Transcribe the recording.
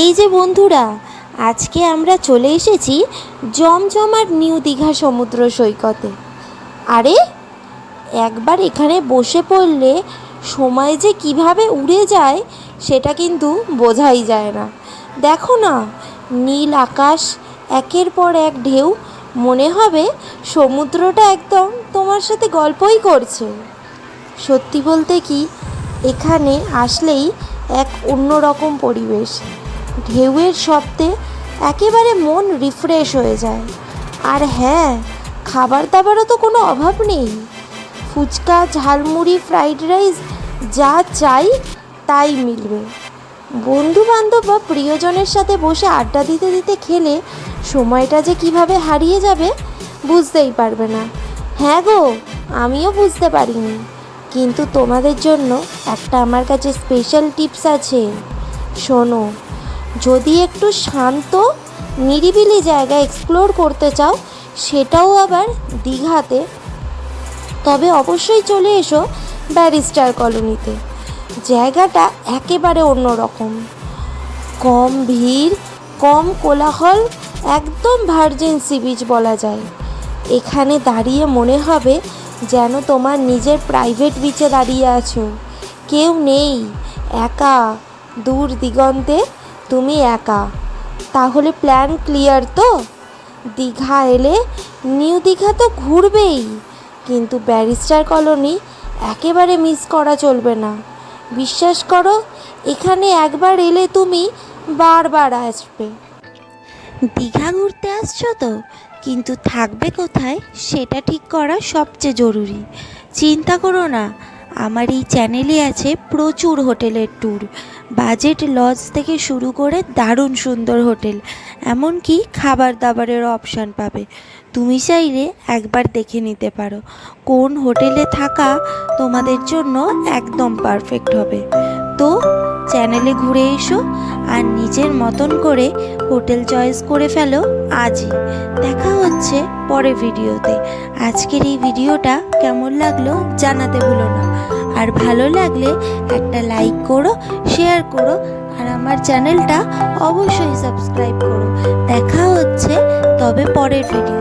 এই যে বন্ধুরা, আজকে আমরা চলে এসেছি জমজমাট নিউ দীঘা সমুদ্র সৈকতে। আরে, একবার এখানে বসে পড়লে সময় যে কীভাবে উড়ে যায়, সেটা কিন্তু বোঝাই যায় না। দেখো না, নীল আকাশ, একের পর এক ঢেউ, মনে হবে সমুদ্রটা একদম তোমার সাথে গল্পই করছে। সত্যি বলতে কি, এখানে আসলেই এক অন্যরকম পরিবেশ। ঢেউয়ের শব্দে একেবারে মন রিফ্রেশ হয়ে যায়। আর হ্যাঁ খাবার দাবারও তো কোনো অভাব নেই। ফুচকা, ঝালমুড়ি ফ্রাইড রাইস যা চাই তাই মিলবে। বন্ধু বান্ধব বা প্রিয়জনের সাথে বসে আড্ডা দিতে দিতে খেলে সময়টা যে কীভাবে হারিয়ে যাবে বুঝতেই পারবে না। হ্যাঁ গো, আমিও বুঝতে পারিনি। কিন্তু তোমাদের জন্য একটা আমার কাছে স্পেশাল টিপস আছে। শোনো যদি একটু শান্ত, নিরিবিলি জায়গা এক্সপ্লোর করতে চাও, সেটাও আবার দীঘাতে। তবে অবশ্যই চলে এসো ব্যারিস্টার কলোনিতে। জায়গাটা একেবারে অন্যরকম। কম ভিড়, কম কোলাহল, একদম ভার্জিন সি বিচ বলা যায়। এখানে দাঁড়িয়ে মনে হবে যেন তোমার নিজের প্রাইভেট বিচে দাঁড়িয়ে আছো। কেউ নেই, একা, দূর দিগন্তে। তুমি একা। তাহলে প্ল্যান ক্লিয়ার তো? দীঘা এলে নিউ দীঘা তো ঘুরবেই, কিন্তু ব্যারিস্টার কলোনি একেবারে মিস করা চলবে না। বিশ্বাস করো, এখানে একবার এলে তুমি বারবার আসবে। দীঘা ঘুরতে আসছো তো? কিন্তু থাকবে কোথায় সেটা ঠিক করা সবচেয়ে জরুরি। চিন্তা করো না আমার এই চ্যানেলে আছে প্রচুর হোটেলের ট্যুর বাজেট লজ থেকে শুরু করে দারুণ সুন্দর হোটেল, এমনকি খাবার দাবারের অপশান পাবে। তুমি চাইলে একবার দেখে নিতে পারো, কোন হোটেলে থাকা তোমাদের জন্য একদম পারফেক্ট হবে। তো চ্যানেলে ঘুরে এসো আর নিজের মতন করে হোটেল চয়েস করে ফেলো আজই। দেখা হচ্ছে পরে ভিডিওতে আজকের এই ভিডিওটা কেমন লাগল জানাতে ভুলো না। আর ভালো লাগলে একটা লাইক করো শেয়ার করো, আর আমার চ্যানেলটা অবশ্যই সাবস্ক্রাইব করো। দেখা হচ্ছে তবে পরের ভিডিও